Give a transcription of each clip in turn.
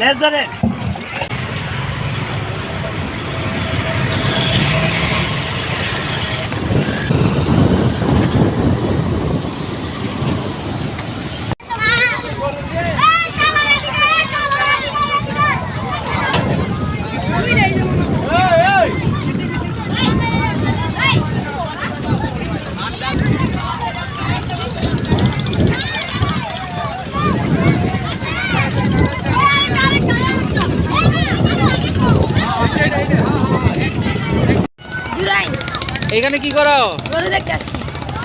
લેઝરે এখানে কি করো? গরু দেখতে আসছি।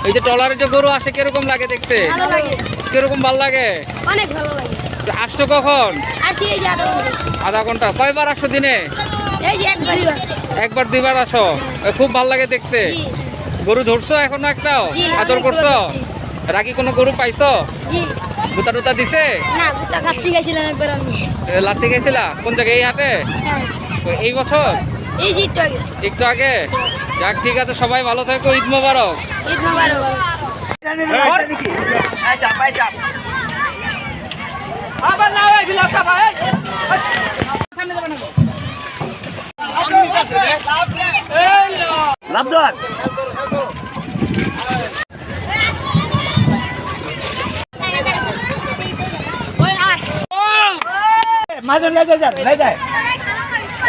এই যে টলারে যে গরু আসে কীরকম লাগে দেখতে? ভালো লাগে। কীরকম ভালো লাগে? অনেক ভালো লাগে। আসছো কখন? আসি এই যে আধা ঘণ্টা কয়বার আসো দিনে? এই যে একবারই একবার দুইবার আসো। খুব ভালো লাগে দেখতে। গরু ধরছো এখনও একটাও? আদর করছ? রাখি কোনো গরু পাইছো? জি। গুতা টুতা দিছে? না গুতা খাচ্ছি গেছিলাম একবার আমি। এ, গেছিলা কোন জায়গায়? এই হাটে? হ্যাঁ। এই বছর? এই যে একটু আগে। একটু আগে? যাক ঠিক আছে সবাই ভালো থাকো ঈদ মোবারক। ঈদ মোবারক। চাপ ভাই চাপ আবার না ওই বিলাস ভাই সামনে যাবে না লাভ ধর মাজন লেগে যান লেগে যায়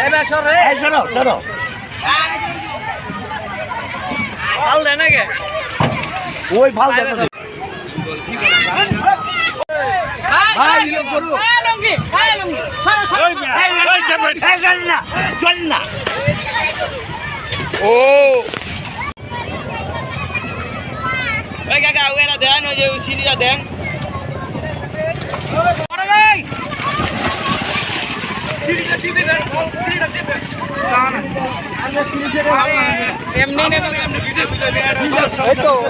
এবার সর রে। এই শোনো শোনো আল দে নাকি? ওই ভালো ইয়ে না চল না। ও। ওই কাকা ওরা দেন ওই যে সিঁড়িটা দেন।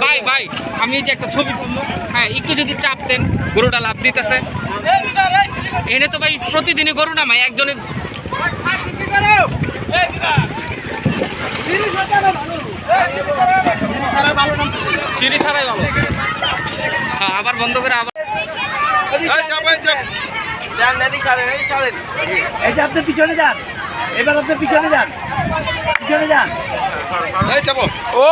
ভাই ভাই ভাই আমি যে একটা ছবি হ্যাঁ একটু যদি চাপ দেন, গরুটা লাভ দিতেছে। এনে তো ভাই প্রতিদিনই গরু একজনের ছাড়াই ভালো। হ্যাঁ আবার বন্ধ করে আবার এই যে আপনি পিছনে যান। এবার আপনি পিছনে যান। পিছনে যান। ও!